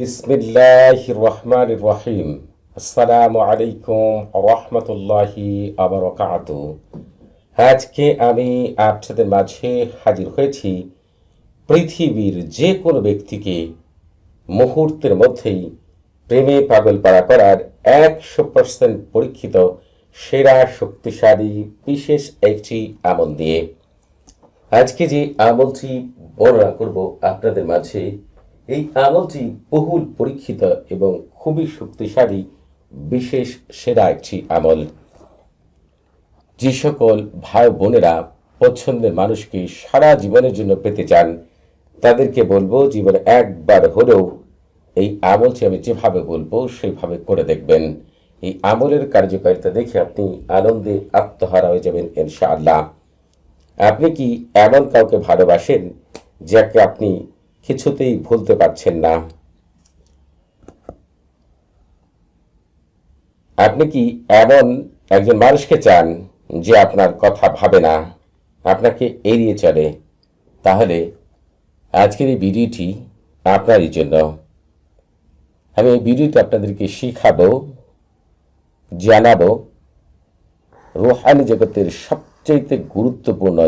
বিসমিল্লাহ রহমান রহিম। আসসালামু আলাইকুম রহমতুল্লাহি আবরকাত আজকে আমি আপনাদের মাঝে হাজির হয়েছি পৃথিবীর যে কোনো ব্যক্তিকে মুহূর্তের মধ্যেই প্রেমে পাগল পাড়া করার একশো পার্সেন্ট পরীক্ষিত, সেরা, শক্তিশালী, বিশেষ একটি আমল দিয়ে আজকে যে আমলটি বর্ণনা করব আপনাদের মাঝে এই আমলটি বহুল পরীক্ষিত এবং খুবই শক্তিশালী, বিশেষ সেরা একটি আমল। যে সকল ভাই বোনেরা পছন্দের মানুষকে সারা জীবনের জন্য পেতে চান, তাদেরকে বলব জীবনে একবার হলেও এই আমলটি আমি যেভাবে বলব সেইভাবে করে দেখবেন। এই আমলের কার্যকারিতা দেখে আপনি আনন্দে আত্মহারা হয়ে যাবেন ইনশাআল্লাহ। আপনি কি এমন কাউকে ভালোবাসেন যাকে আপনি কিছুতেই ভুলতে পারছেন না। আপনি কি এমন একজন মানুষকে চান যে আপনার কথা ভাবে না, আপনাকে এড়িয়ে চলে? তাহলে আজকের এই ভিডিওটি আপনারই জন্য। আমি এই ভিডিওতে আপনাদেরকে শিখাবো, জানাব রোহানি জগতের সবচেয়ে গুরুত্বপূর্ণ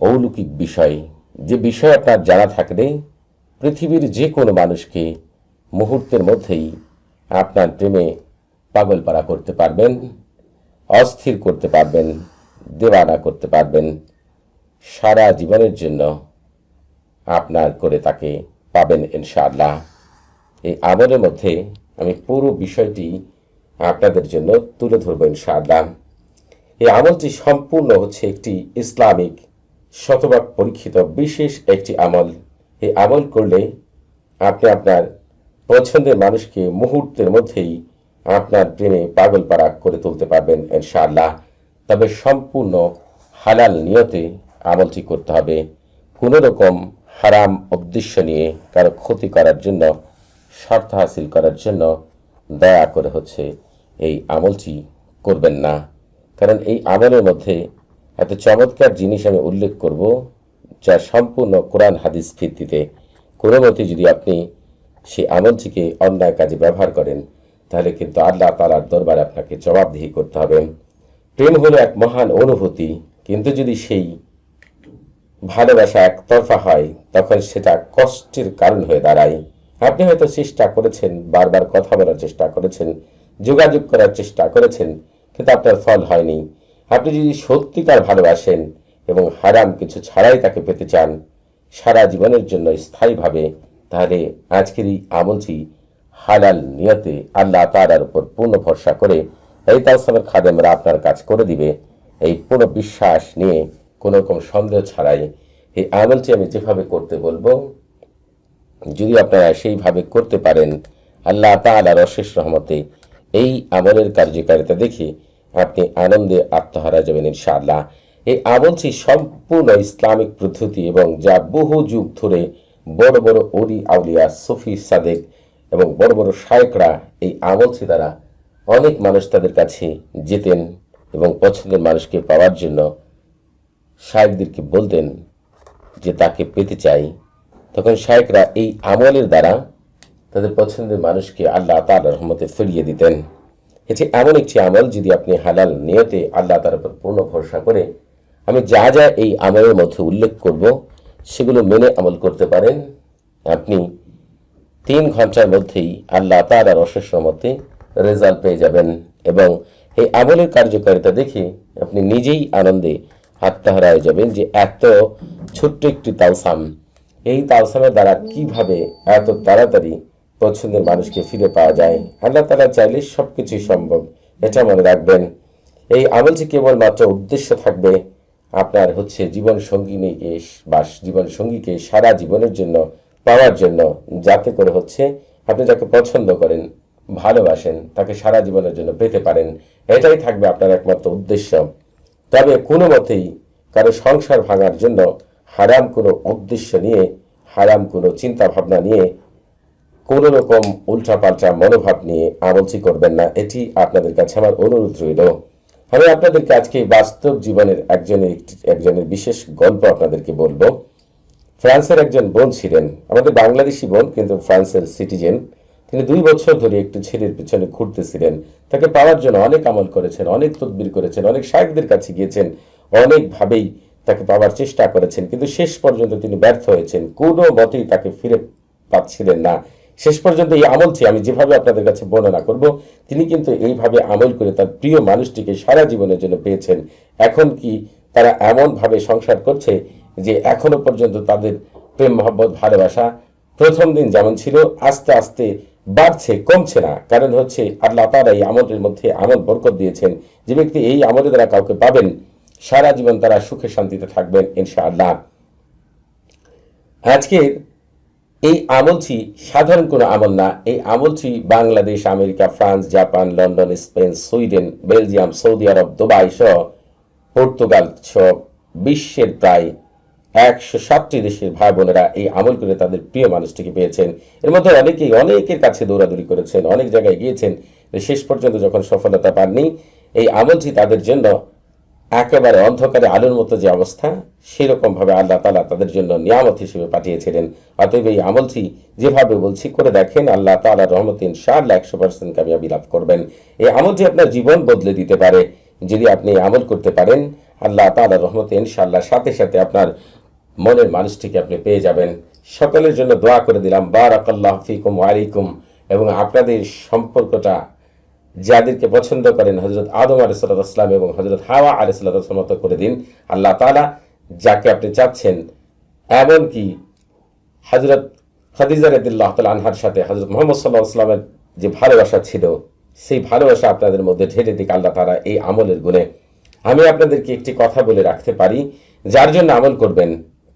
অলৌকিক বিষয়। যে বিষয় আপনার জানা থাকলে পৃথিবীর যে কোনো মানুষকে মুহূর্তের মধ্যেই আপনার প্রেমে পাগলপাড়া করতে পারবেন, অস্থির করতে পারবেন, দেওয়ানা করতে পারবেন। সারা জীবনের জন্য আপনার করে তাকে পাবেন ইনশাআল্লাহ। এই আমলের মধ্যে আমি পুরো বিষয়টি আপনাদের জন্য তুলে ধরবো ইনশাআল্লাহ। এই আমলটি সম্পূর্ণ হচ্ছে একটি ইসলামিক শতভাগ পরীক্ষিত, বিশেষ একটি আমল। এই আমল করলে আপনি আপনার পছন্দের মানুষকে মুহূর্তের মধ্যেই আপনার প্রেমে পাগল পাড়া করে তুলতে পারবেন, ইনশাআল্লাহ। তবে সম্পূর্ণ হালাল নিয়তে আমলটি করতে হবে। কোনো রকম হারাম উদ্দেশ্য নিয়ে কারও ক্ষতি করার জন্য স্বার্থ হাসিল করার জন্য দয়া করে হচ্ছে এই আমলটি করবেন না। কারণ এই আমলের মধ্যে এত চমৎকার জিনিস আমি উল্লেখ করব, যা সম্পূর্ণ কোরআন হাদিস ভিত্তিতে। কোনো মতে যদি আপনি সেই আমলটিকে অন্যায় কাজে ব্যবহার করেন, তাহলে কিন্তু আল্লাহ তালার দরবারে আপনাকে জবাবদিহি করতে হবে। প্রেম হলো এক মহান অনুভূতি, কিন্তু যদি সেই ভালোবাসা একতরফা হয়, তখন সেটা কষ্টের কারণ হয়ে দাঁড়ায়। আপনি হয়তো চেষ্টা করেছেন, বারবার কথা বলার চেষ্টা করেছেন, যোগাযোগ করার চেষ্টা করেছেন, কিন্তু আপনার ফল হয়নি। আপনি যদি সত্যিকার ভালোবাসেন এবং হারাম কিছু ছাড়াই তাকে পেতে চান, সারা জীবনের জন্য স্থায়ীভাবে, তাহলে আজকের এই আমলটি হালাল নিয়তে আল্লাহ তালার উপর পূর্ণ ভরসা করে এই তালসামের খাদেমরা আপনার কাজ করে দিবে। এই পুরো বিশ্বাস নিয়ে কোনো রকম সন্দেহ ছাড়াই এই আমলটি আমি যেভাবে করতে বলব, যদি আপনারা সেইভাবে করতে পারেন, আল্লাহ তালার অশেষ রহমতে এই আমলের কার্যকারিতা দেখে আপনি আনন্দে আত্মহারা যাবেন ইনশাআল্লাহ। এই আমলটি সম্পূর্ণ ইসলামিক পদ্ধতি এবং যা বহু যুগ ধরে বড় বড় অলি আউলিয়া, সফি, সাদেক এবং বড় বড় শায়করা এই আমলটি দ্বারা অনেক মানুষ তাদের কাছে যেতেন এবং পছন্দের মানুষকে পাওয়ার জন্য শায়কদেরকে বলতেন যে তাকে পেতে চাই। তখন শায়করা এই আমলের দ্বারা তাদের পছন্দের মানুষকে আল্লাহ তালার রহমতে ফিরিয়ে দিতেন। এটি এমন একটি আমল যদি আপনি হালাল নিয়তে আল্লাহ তার উপর পূর্ণ ভরসা করে আমি যা যা এই আমলের মধ্যে উল্লেখ করব, সেগুলো মেনে আমল করতে পারেন। আপনি তিন ঘণ্টার মধ্যেই আল্লাহ তালার অশেষ রহমতে রেজাল্ট পেয়ে যাবেন এবং এই আমলের কার্যকারিতা দেখে আপনি নিজেই আনন্দে আত্মহারা হয়ে যাবেন যে এত ছোট্ট একটি তালসাম। এই তালসামের দ্বারা কীভাবে এত তাড়াতাড়ি পছন্দের মানুষকে ফিরে পাওয়া যায়। আল্লাহ তালা চাইলে সবকিছুই সম্ভব। এটা মনে রাখবেন, এই আমলটি কেবলমাত্র উদ্দেশ্য থাকবে আপনার হচ্ছে জীবন সঙ্গিনীকে বা জীবন সঙ্গীকে সারা জীবনের জন্য, পাওয়ার জন্য, যাতে করে হচ্ছে আপনি যাকে পছন্দ করেন, ভালোবাসেন, তাকে সারা জীবনের জন্য পেতে পারেন। এটাই থাকবে আপনার একমাত্র উদ্দেশ্য। তবে কোনো মতেই কারও সংসার ভাঙার জন্য হারাম কোনো উদ্দেশ্য নিয়ে, হারাম কোনো চিন্তা ভাবনা নিয়ে কোনো রকম উল্টাপাল্টা মনোভাব নিয়ে আমলটি করবেন না, এটি আপনাদের কাছে আমার অনুরোধ রইল। আমি আপনাদেরকে আজকে বাস্তব জীবনের একজনের একজনের বিশেষ গল্প আপনাদেরকে বলব। ফ্রান্সের একজন বোন ছিলেন, আমাদের বাংলাদেশি বোন, কিন্তু ফ্রান্সের সিটিজেন। তিনি দুই বছর ধরে একটি ছেলের পিছনে ঘুরতেছিলেন। তাকে পাওয়ার জন্য অনেক আমল করেছেন, অনেক তদবির করেছেন, অনেক শায়কদের কাছে গিয়েছেন, অনেকভাবেই তাকে পাওয়ার চেষ্টা করেছেন। কিন্তু শেষ পর্যন্ত তিনি ব্যর্থ হয়েছেন। কোনো মতেই তাকে ফিরে পাচ্ছিলেন না। শেষ পর্যন্ত এই আমলটি আমি যেভাবে আপনাদের কাছে বর্ণনা করব, তিনি কিন্তু এইভাবে আমল করে তার প্রিয় মানুষটিকে সারা জীবনের জন্য পেয়েছেন। এখন কি তারা এমনভাবে সংসার করছে যে এখনও পর্যন্ত তাদের প্রেম, মহব্বত, ভালোবাসা প্রথম দিন যেমন ছিল, আস্তে আস্তে বাড়ছে, কমছে না। কারণ হচ্ছে আল্লাহ তারা এই আমলের মধ্যে আমল বরকত দিয়েছেন, যে ব্যক্তি এই আমলের দ্বারা কাউকে পাবেন, সারা জীবন তারা সুখে শান্তিতে থাকবেন, ইনশাআল্লাহ। আজকের এই আমলটি সাধারণ কোনো আমল না। এই আমলটি Bangladesh, America, France, Japan, London, Spain, Sweden, Belgium, Saudi আরব, দুবাই সহ পর্তুগাল সহ বিশ্বের প্রায় একশো সাতটি দেশের ভাই বোনেরা এই আমল করে তাদের প্রিয় মানুষটিকে পেয়েছেন। এর মধ্যে অনেকেই অনেকের কাছে দৌড়াদৌড়ি করেছেন, অনেক জায়গায় গিয়েছেন শেষ পর্যন্ত যখন সফলতা পাননি, এই আমলটি তাদের জন্য একেবারে অন্ধকারে আলোর মতো যে অবস্থা, সেরকম ভাবে আল্লাহ তালা তাদের জন্য নিয়ামত হিসেবে পাঠিয়েছিলেন। অতএব এই আমলটি যেভাবে বলছি, করে দেখেন আল্লাহ তালা রহমত ইনশাআল্লাহ একশো পার্সেন্ট কামিয়াবি লাভ করবেন। এই আমলটি আপনার জীবন বদলে দিতে পারে। যদি আপনি আমল করতে পারেন, আল্লাহ তালা রহমত ইনশাআল্লাহ সাথে সাথে আপনার মনের মানুষটিকে আপনি পেয়ে যাবেন। সকলের জন্য দোয়া করে দিলাম, বারাকাল্লাহ ফিকুম ওয়ালাইকুম এবং আপনাদের সম্পর্কটা যাদেরকে পছন্দ করেন হজরত আদম আলিসাল্লাম এবং হজরত হাওয়া আলিসাল্লাম মতো করে দিন আল্লাহ তালা যাকে আপনি চাচ্ছেন। এমনকি হজরত খাদিজা রদুল্লাহ তাল আনহার সাথে হজরত মোহাম্মদ সাল্লাহ আসলামের যে ভালোবাসা ছিল, সেই ভালোবাসা আপনাদের মধ্যে ঢেলে দিক আল্লাহ তারা এই আমলের গুণে। আমি আপনাদেরকে একটি কথা বলে রাখতে পারি, যার জন্য আমল করবেন।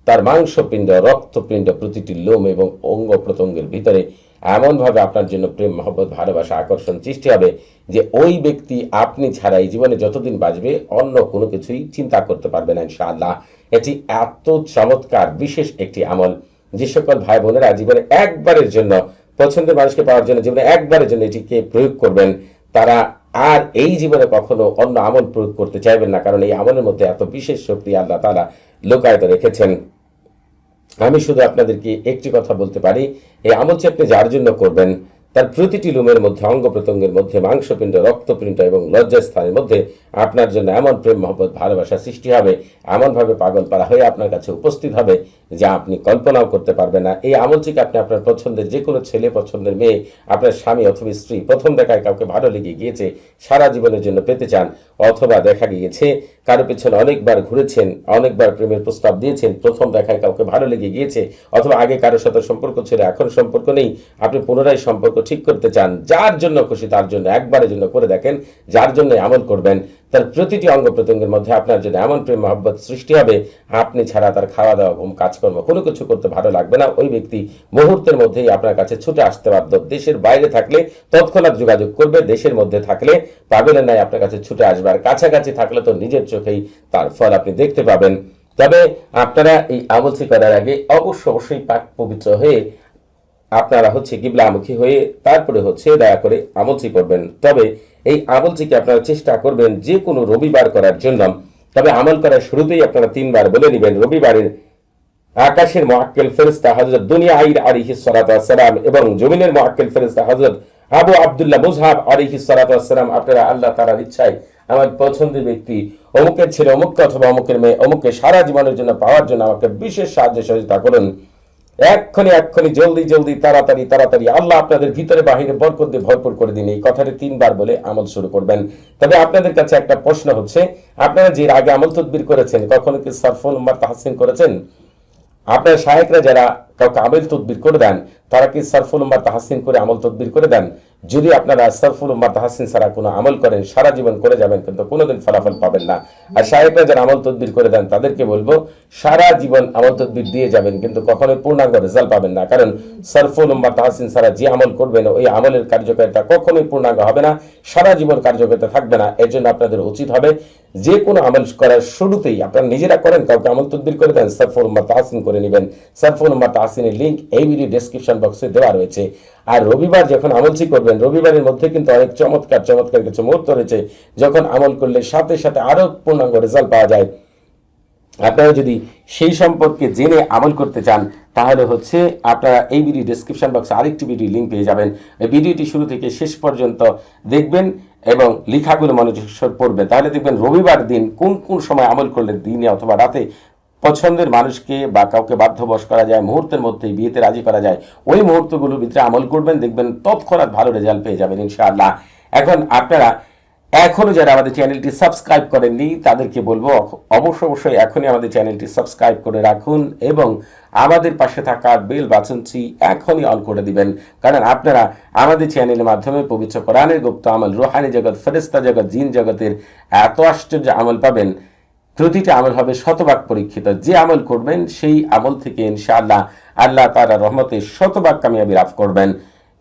তার মাংসপিণ্ড, রক্তপিণ্ড প্রতিটি লোম এবং অঙ্গ প্রত্যঙ্গের ভিতরে এমনভাবে আপনার জন্য প্রেম, মহব্বত, ভালোবাসা, আকর্ষণ সৃষ্টি হবে যে ওই ব্যক্তি আপনি ছাড়া এই জীবনে যতদিন বাঁচবে, অন্য কোনো কিছুই চিন্তা করতে পারবে না, ইনশাআল্লাহ। এটি এত চমৎকার, বিশেষ একটি আমল যে সকল ভাই বোনেরা জীবনে একবারের জন্য, পছন্দের মানুষকে পাওয়ার জন্য জীবনে একবারের জন্য এটিকে প্রয়োগ করবেন। তারা আর এই জীবনে কখনো অন্য আমল প্রয়োগ করতে চাইবেন না, কারণ এই আমলের মধ্যে এত বিশেষ শক্তি আল্লাহ তারা লোকায়ত রেখেছেন। আমি শুধু আপনাদেরকে একটি কথা বলতে পারি এই আমল আপনি যার জন্য করবেন তার প্রতিটি লুমের মধ্যে অঙ্গ প্রত্যঙ্গের মধ্যে, মাংসপিণ্ড, রক্তপিণ্ড এবং লজ্জাস্থানের মধ্যে আপনার জন্য এমন প্রেম, মহব্বত, ভালোবাসা সৃষ্টি হবে, এমনভাবে পাগল পারা হয়ে আপনার কাছে উপস্থিত হবে যা আপনি কল্পনাও করতে পারবেন না। এই আমলটিকে আপনি আপনার পছন্দের যে কোনো ছেলে, পছন্দের মেয়ে, আপনার স্বামী অথবা স্ত্রী প্রথম দেখায় কাউকে ভালো লেগে গিয়েছে, সারা জীবনের জন্য পেতে চান অথবা দেখা গিয়েছে, কারও পেছনে অনেকবার ঘুরেছেন, অনেকবার প্রেমের প্রস্তাব দিয়েছেন, প্রথম দেখায় কাউকে ভালো লেগে গিয়েছে, অথবা আগে কারোর সাথে সম্পর্ক ছিল, এখন সম্পর্ক নেই, আপনি পুনরায় সম্পর্ক ঠিক করতে চান, যার জন্য খুশি তার জন্য একবারের জন্য করে দেখেন, যার জন্য আমল করবেন, তার প্রতিটি অঙ্গ প্রত্যঙ্গের মধ্যে আপনার জন্য এমন প্রেম মহব্বত সৃষ্টি হবে, আপনি ছাড়া তার খাওয়া দাওয়া, ঘুম, কাজকর্ম, কোনো কিছু করতে ভালো লাগবে না। ওই ব্যক্তি মুহূর্তের মধ্যেই আপনার কাছে ছুটে আসতে বাধ্য। দেশের বাইরে থাকলে তৎক্ষণাৎ যোগাযোগ করবে, দেশের মধ্যে থাকলে পাগলের নাই আপনার কাছে ছুটে আসবে, আর কাছাকাছি থাকলে তো নিজের চোখেই তার ফল আপনি দেখতে পাবেন। তবে আপনারা এই আমলটি করার আগে অবশ্য অবশ্যই পাক পবিত্র হয়ে আপনারা হচ্ছে কিবলামুখী হয়ে তারপরে হচ্ছে দয়া করে আমলটি করবেন। তবে এই আমলটিকে আপনারা চেষ্টা করবেন যে কোনো রবিবার করার জন্য। তবে আমল করার শুরুতেই আপনারা তিনবার বলে নেবেন, রবিবারের আকাশের মোয়াক্কেল ফেরিস্তা হজরত দুনিয়া আইর আলিহি সালাম এবং জমিনের মোয়াক্কেল ফেরিস্তা হজরত আবু আবদুল্লাহ মুজহাব আলিহি সালাম আপনারা আল্লাহ তালার ইচ্ছায় আমার পছন্দের ব্যক্তি, অমুকের ছেলে, অমুককে অথবা অমুকের মেয়ে, অমুককে সারা জীবনের জন্য পাওয়ার জন্য আমাকে বিশেষ সাহায্য সহযোগিতা করুন। এক্ষণি এক্ষণি জলদি জলদি, তাড়াতাড়ি তাড়াতাড়ি আল্লাহ আপনাদের ভিতরে বাহিরে বরকত দিয়ে ভরপুর করে দিন। এই কথাটি তিনবার বলে আমল শুরু করবেন। তবে আপনাদের কাছে একটা প্রশ্ন হচ্ছে, আপনারা যে আগে আমল তদবির করেছেন, কখনো কি সরফুল উম্মার তাহসিন করেছেন? আপনার সাহেকরা যারা কাউকে আমল তদবির করে দেন, তারা কি সরফুল উম্মার তাহসিন করে আমল তদবির করে দেন? যদি আপনারা সরফুল উম্মার তাহসিন ছাড়া কোনো আমল করেন, সারা জীবন করে যাবেন, কিন্তু কোনোদিন ফলাফল পাবেন না। আর সাহেবরা যারা আমল তদবির করে দেন, তাদেরকে বলব, সারা জীবন আমল তদবির দিয়ে যাবেন, কিন্তু কখনোই পূর্ণাঙ্গ রেজাল্ট পাবেন না। কারণ সরফুল উম্মার তাহসিন ছাড়া যে আমল করবেন, ওই আমলের কার্যকারিতা কখনোই পূর্ণাঙ্গ হবে না, সারা জীবন কার্যকারিতা থাকবে না। এর জন্য আপনাদের উচিত হবে, যে কোনো আমল করার শুরুতেই আপনারা নিজেরা করেন, কাউকে আমল তদবির করে দেন, সরফুল উম্মার তাহাসিন করে নেবেন। সরফুল উম্মার তাহসিনের লিঙ্ক এই ভিডিও ডেসক্রিপশন বক্সে দেওয়া রয়েছে। আর রবিবার যখন আমলটি করবেন, রবিবারের মধ্যে কিন্তু অনেক চমৎকার চমৎকার কিছু মুহূর্ত রয়েছে। যখন আমল করলে সাথে সাথে আরও পূর্ণাঙ্গ রেজাল্ট পাওয়া যায়। আপনারা যদি সেই সম্পর্কে জেনে আমল করতে চান, তাহলে হচ্ছে আপনারা এই ভিডিও ডিসক্রিপশন বক্সে আরেকটি ভিডিও লিঙ্ক পেয়ে যাবেন। ভিডিওটি শুরু থেকে শেষ পর্যন্ত দেখবেন এবং লেখাগুলো মনোযোগ পড়বে তাহলে দেখবেন রবিবার দিন কোন কোন সময় আমল করলে দিনে অথবা রাতে পছন্দের মানুষকে বা কাউকে বাধ্যবশ করা যায়, মুহূর্তের মধ্যেই বিয়েতে রাজি করা যায়, ওই মুহূর্তগুলোর ভিতরে আমল করবেন, দেখবেন তৎক্ষণাৎ ভালো রেজাল্ট পেয়ে যাবেন ইনশাআল্লাহ। এখন আপনারা এখনও যারা আমাদের চ্যানেলটি সাবস্ক্রাইব করেননি, তাদেরকে বলব, অবশ্য অবশ্যই এখনই আমাদের চ্যানেলটি সাবস্ক্রাইব করে রাখুন এবং আমাদের পাশে থাকা বেল বাটনটি এখনই অন করে দিবেন। কারণ আপনারা আমাদের চ্যানেলের মাধ্যমে পবিত্র কোরআনের গুপ্ত আমল, রুহানি জগৎ ফেরেস্তা জগৎ, জিন জগতের এত আশ্চর্য আমল পাবেন। প্রতিটা আমল হবে শতভাগ পরীক্ষিত। যে আমল করবেন, সেই আমল থেকে ইনশাআল্লাহ আল্লাহ তারা রহমতে শতভাগ কামিয়াবি লাভ করবেন।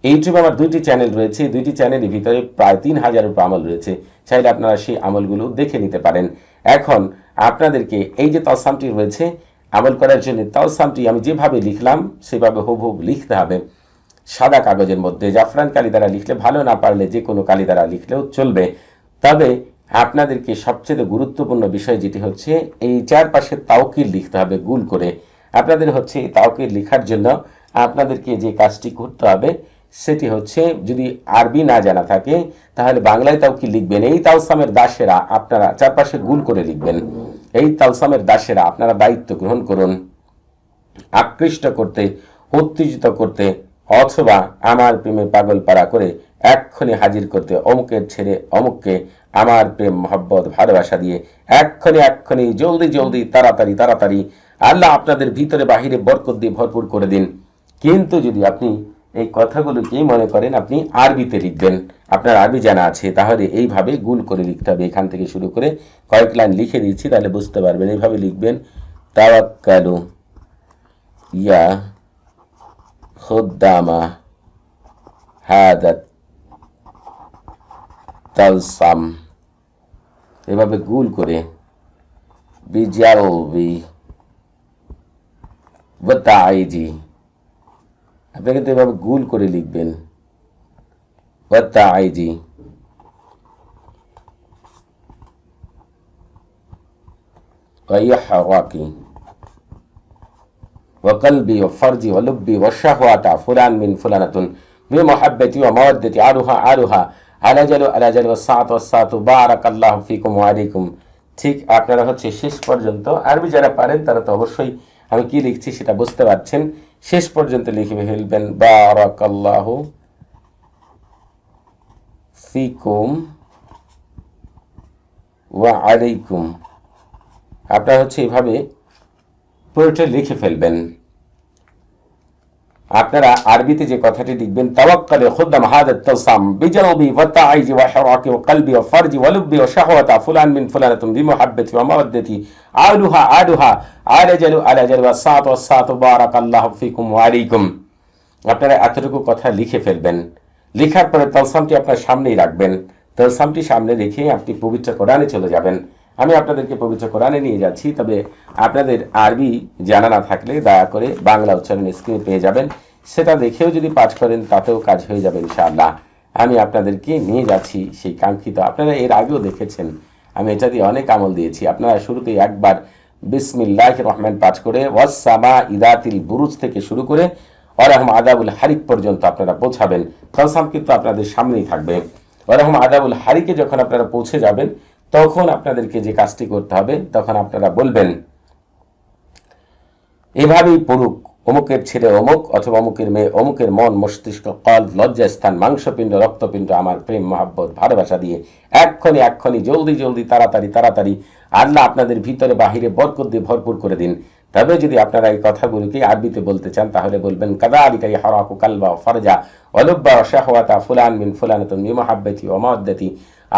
ইউটিউবে আমার দুইটি চ্যানেল রয়েছে। দুইটি চ্যানেলের ভিতরে প্রায় তিন হাজার উপর আমল রয়েছে। চাইলে আপনারা সেই আমলগুলো দেখে নিতে পারেন। এখন আপনাদেরকে এই যে তলসামটি রয়েছে, আমল করার জন্য তলসামটি আমি যেভাবে লিখলাম, সেভাবে হুবহুব লিখতে হবে। সাদা কাগজের মধ্যে, জাফরান কালি দ্বারা লিখলে ভালো, না পারলে যে কোনো কালি দ্বারা লিখলেও চলবে। তবে আপনাদেরকে সবচেয়ে গুরুত্বপূর্ণ বিষয় যেটি হচ্ছে, এই চারপাশে তাওকির লিখতে হবে গুল করে। আপনাদের হচ্ছে এই তাওকির লেখার জন্য আপনাদেরকে যে কাজটি করতে হবে, সেটি হচ্ছে যদি আরবি না জানা থাকে, তাহলে বাংলায় তাও কি লিখবেন। এই তালসামের দাসেরা আপনারা চারপাশে গুল করে লিখবেন। এই তালসামের দাসেরা আপনারা দায়িত্ব গ্রহণ করুন। আকৃষ্ট করতে, উত্তেজিত করতে, অথবা আমার প্রেমে পাগল পাড়া করে এক্ষণে হাজির করতে অমুকের ছেড়ে অমুককে আমার প্রেম, মহব্বত, ভালোবাসা দিয়ে এক্ষণে এক্ষণে জলদি জলদি, তাড়াতাড়ি তাড়াতাড়ি আল্লাহ আপনাদের ভিতরে, বাহিরে বরকত দিয়ে ভরপুর করে দিন। কিন্তু যদি আপনি এই কথাগুলোকেই মনে করেন, আপনি আরবিতে লিখবেন, আপনার আরবি জানা আছে, তাহলে এইভাবে গুল করে লিখতে হবে। এখান থেকে শুরু করে কয়েক লাইন লিখে দিচ্ছি, তাহলে বুঝতে পারবেন। এইভাবে লিখবেন, তাওয়াক্কালু ইয়া খুদ্দামা হাদাত তালসাম এভাবে গুল করে বিজালবি বতাইজি আপনি কিন্তু এভাবে গুল করে লিখবেন বতাইজি ويحرقي وقلبي وفرجي ولبي والشهوات فلان من فلانة بمحبتي ومودتي عارها عارها আলাজালু আলাজালু সাত ও সাত বারাক আল্লাহ ফিকুম ওয়ারিকুম ঠিক আপনারা হচ্ছে শেষ পর্যন্ত, আরবি যারা পারেন তারা তো অবশ্যই আমি কি লিখছি সেটা বুঝতে পারছেন। শেষ পর্যন্ত লিখে ফেলবেন বারাক আল্লাহ ফিকুম ওয়া আলাইকুম। আপনারা হচ্ছে এভাবে পুরোটা লিখে ফেলবেন। আপনারা আরবিতে যে কথাটি লিখবেন, তাওয়াক্কালে খুদ্দাম হাদাত তাসাম বিজলবি ওয়া তাইজি ওয়া হিরাকি ওয়া কলবি ওয়া ফারজি ওয়া লুব্বি ওয়া শাহওয়াতা ফুলান মিন ফুলানাতুম বি বিমুহাব্বতি ওয়া মাওয়াদ্দাতি আলুহা আলুহা আলাজালু আলাজালু ওয়া সাত ওয়া সাত বারাকাল্লাহু ফিকুম ওয়া আলাইকুম। আপনারা এতটুকু কথা লিখে ফেলবেন। লেখার পরে তলসামটি আপনার সামনেই রাখবেন। তলসামটি সামনে রেখে আপনি পবিত্র কোরআনে চলে যাবেন। আমি আপনাদেরকে পবিত্র কোরআনে নিয়ে যাচ্ছি, তবে আপনাদের আরবি জানা না থাকলে দয়া করে বাংলা উচ্চারণ স্ক্রিনে পেয়ে যাবেন। সেটা দেখেও যদি পাঠ করেন, তাতেও কাজ হয়ে যাবে ইনশাআল্লাহ। আমি আপনাদেরকে নিয়ে যাচ্ছি সেই কাঙ্ক্ষিত, আপনারা এর আগেও দেখেছেন, আমি এটা দিয়ে অনেক আমল দিয়েছি। আপনারা শুরুতেই একবার বিসমিল্লাহ রহমান পাঠ করে ওয়াসামা ইদাতিল বুরুজ থেকে শুরু করে ওরহম আদাবুল হারিক পর্যন্ত আপনারা পৌঁছাবেন। তলসাম কিন্তু আপনাদের সামনেই থাকবে। ওরহম আদাবুল হারিকে যখন আপনারা পৌঁছে যাবেন তখন আপনাদেরকে যে কাজটি করতে হবে, তখন আপনারা বলবেন, এভাবেই পড়ুক, অমুকের ছেলে অমুক অথবা অমুকের মেয়ে অমুকের মন, মস্তিষ্ক কল লজ্জাস্থান মাংসপিণ্ড, রক্তপিণ্ড, আমার প্রেম, মহাব্বত, ভালোবাসা দিয়ে এক্ষণে এক্ষণে জলদি জলদি, তাড়াতাড়ি তাড়াতাড়ি আল্লাহ আপনাদের ভিতরে বাহিরে বরকত দিয়ে ভরপুর করে দিন। তবে যদি আপনারা এই কথাগুলোকে আরবিতে বলতে চান, তাহলে বলবেন কাদা আলিকাই হরাকু কালবা ফরজা, অলব্বা শাহওয়াতা, ফুলান মিন ফুলানাতুন মিমাহাব্বতি ওমাদ্দাতি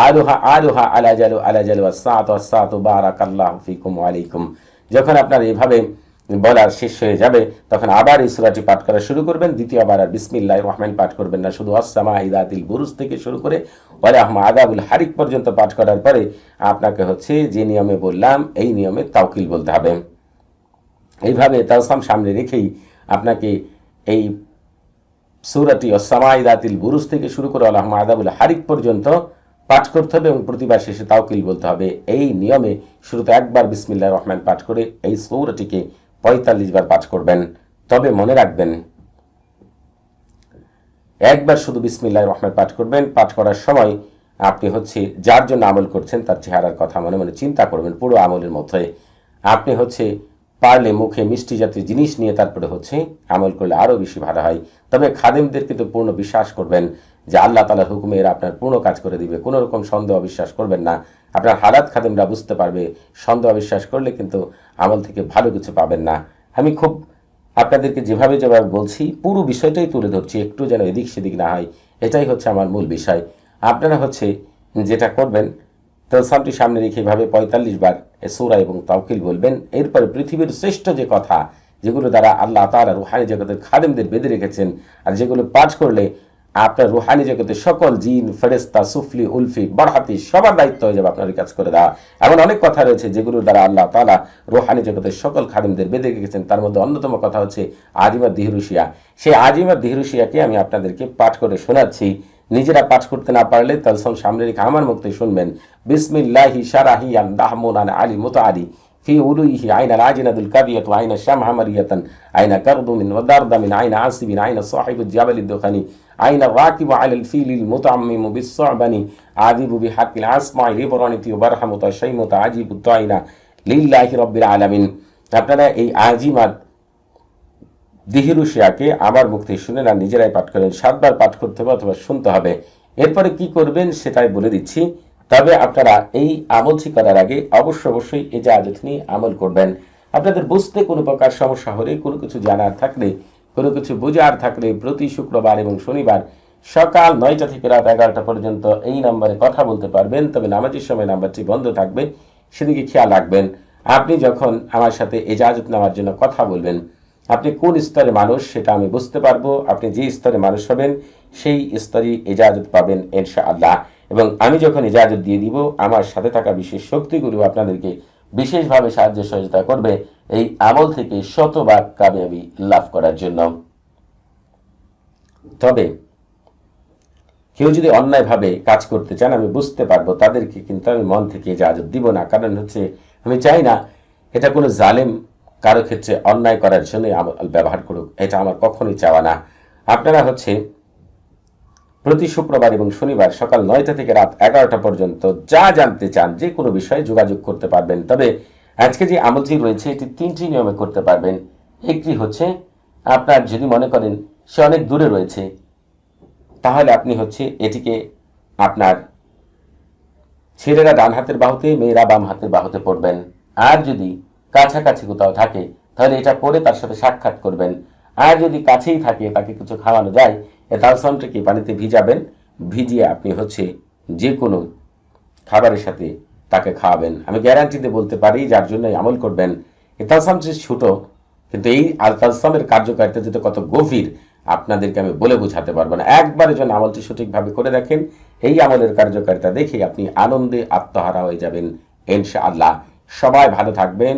আলা জালু আলা জালু আলাইকুম। যখন আপনার এভাবে বলার শেষ হয়ে যাবে, তখন আবার এই সুরাটি পাঠ করা শুরু করবেন, দ্বিতীয়বার আর বিসমিল্লাহ রহমান পাঠ করবেন না। শুধু আসামা ইদাতিল বুরুজ থেকে শুরু করে ওয়ালে আহমা আদাবুল হারিক পর্যন্ত পাঠ করার পরে আপনাকে হচ্ছে যে নিয়মে বললাম, এই নিয়মে তাওকিল বলতে হবে। এইভাবে তাওসাম সামনে রেখেই আপনাকে এই সুরাটি অসামা ইদাতিল বুরুজ থেকে শুরু করে আল্লাহ আদাবুল হারিক পর্যন্ত পাঠ করতে হবে এবং প্রতিবার শেষে তাওকিল বলতে হবে। এই নিয়মে শুরুতে একবার বিসমিল্লাহ রহমান পাঠ করে এই সৌরটিকে পঁয়তাল্লিশ বার পাঠ করবেন। তবে মনে রাখবেন, একবার শুধু বিসমিল্লাহ রহমান পাঠ করবেন, পাঠ করার সময় আপনি হচ্ছে যার জন্য আমল করছেন তার চেহারার কথা মনে মনে চিন্তা করবেন, পুরো আমলের মধ্যে। আপনি হচ্ছে পারলে মুখে মিষ্টি জাতীয় জিনিস নিয়ে তারপরে হচ্ছে আমল করলে আরও বেশি ভালো হয়। তবে খাদেমদেরকে তো পূর্ণ বিশ্বাস করবেন যে আল্লাহ তালার হুকুমে এরা আপনার পূর্ণ কাজ করে দিবে। কোনো রকম সন্দেহ অবিশ্বাস করবেন না। আপনার হালাত খাদেমরা বুঝতে পারবে। সন্দেহ অবিশ্বাস করলে কিন্তু আমল থেকে ভালো কিছু পাবেন না। আমি খুব আপনাদেরকে যেভাবে যেভাবে বলছি, পুরো বিষয়টাই তুলে ধরছি, একটু যেন এদিক সেদিক না হয়। এটাই হচ্ছে আমার মূল বিষয়। আপনারা হচ্ছে যেটা করবেন তলসামটি সামনে রেখে এভাবে পঁয়তাল্লিশ বার সূরা এবং তাওকিল বলবেন। এরপরে পৃথিবীর শ্রেষ্ঠ যে কথা, যেগুলো দ্বারা আল্লাহ তাআলা রুহানি জগতের খাদেমদের বেঁধে রেখেছেন, আর যেগুলো পাঠ করলে আপনার রুহানি জগতের সকল জিন ফেরেস্তা সুফলি, উলফি বড়হাতি সবার দায়িত্ব হয়ে যাবে আপনার কাজ করে দেওয়া। এমন অনেক কথা রয়েছে যেগুলোর দ্বারা আল্লাহ তাআলা রুহানি জগতের সকল খাদেমদের বেঁধে রেখেছেন। তার মধ্যে অন্যতম কথা হচ্ছে আজিমা দিহরুশিয়া। সেই আজিমা দিহরুশিয়াকে আমি আপনাদেরকে পাঠ করে শোনাচ্ছি। নিজেরা পাঠ করতে না পারলে তালসম সামনে রেখে আমার মুক্তি শুনবেন বিসমিল্লাহি সারাহিয়ান দাহমুনান আলী মুত আলী في أولوه عين العجنة الكبية وعين الشمع مرية عين كرد من ودرد من عين عاصب عين صاحب الجبل الدخني عين الراكب على الفيل المتعمم بالصعبن عذب بحق العصمع لبرانتي وبرحم تشيم تعجيب الطعين لله رب العالمين আপনারা এই আজিমাত দিহিরুশিয়াকে আমার মুক্তি শুনেন আর নিজেরাই পাঠ করেন সাতবার পাঠ করতে হবে অথবা শুনতে হবে। এরপরে কি করবেন সেটাই বলে দিচ্ছি। তবে আপনারা এই আমলটি করার আগে অবশ্য অবশ্যই এই যে আজত নিয়ে আমল করবেন। আপনাদের বুঝতে কোনো প্রকার সমস্যা হলে, কোনো কিছু জানার থাকলে, কোনো কিছু বোঝার থাকলে প্রতি শুক্রবার এবং শনিবার সকাল নয়টা থেকে রাত এগারোটা পর্যন্ত এই নম্বরে কথা বলতে পারবেন। তবে নামাজের সময় নাম্বারটি বন্ধ থাকবে, সেদিকে খেয়াল রাখবেন। আপনি যখন আমার সাথে এজাজত নেওয়ার জন্য কথা বলবেন আপনি কোন স্তরে মানুষ সেটা আমি বুঝতে পারব। আপনি যে স্তরে মানুষ হবেন, সেই স্তরে এজাজত পাবেন ইনশা আল্লাহ এবং আমি যখন ইজাজত দিয়ে দিব, আমার সাথে থাকা বিশেষ শক্তিগুলো আপনাদেরকে বিশেষভাবে সাহায্য সহযোগিতা করবে এই আমল থেকে শতভাগ কামিয়াবি লাভ করার জন্য। তবে কেউ যদি অন্যায়ভাবে কাজ করতে চান, আমি বুঝতে পারব, তাদেরকে কিন্তু আমি মন থেকে ইজাজত দিব না। কারণ হচ্ছে, আমি চাই না, এটা কোনো জালেম কারও ক্ষেত্রে অন্যায় করার জন্য আমল ব্যবহার করুক, এটা আমার কখনোই চাওয়া না। আপনারা হচ্ছে প্রতি শুক্রবার এবং শনিবার সকাল নয়টা থেকে রাত এগারোটা পর্যন্ত যা জানতে চান, যে কোনো বিষয়ে যোগাযোগ করতে পারবেন। তবে আজকে যে আমলটি রয়েছে, এটি তিনটি নিয়মে করতে পারবেন। একটি হচ্ছে, আপনার যদি মনে করেন সে অনেক দূরে রয়েছে, তাহলে আপনি হচ্ছে এটিকে আপনার ছেলেরা ডান হাতের বাহুতে, মেয়েরা বাম হাতের বাহুতে পড়বেন। আর যদি কাছাকাছি কোথাও থাকে, তাহলে এটা পরে তার সাথে সাক্ষাৎ করবেন। আর যদি কাছেই থাকে, তাকে কিছু খাওয়ানো যায়, এ তালসামটাকে পানিতে ভিজাবেন? ভিজিয়ে আপনি হচ্ছে যে কোনো খাবারের সাথে তাকে খাওয়াবেন। আমি গ্যারান্টিতে বলতে পারি, যার জন্য আমল করবেন। এ তালসাম যে ছোট, কিন্তু এই আল তালসামের কার্যকারিতা যেটা কত গভীর, আপনাদেরকে আমি বলে বোঝাতে পারব না। একবারের যেন আমলটি সঠিকভাবে করে দেখেন, এই আমলের কার্যকারিতা দেখে আপনি আনন্দে আত্মহারা হয়ে যাবেন ইনশা আল্লাহ সবাই ভালো থাকবেন।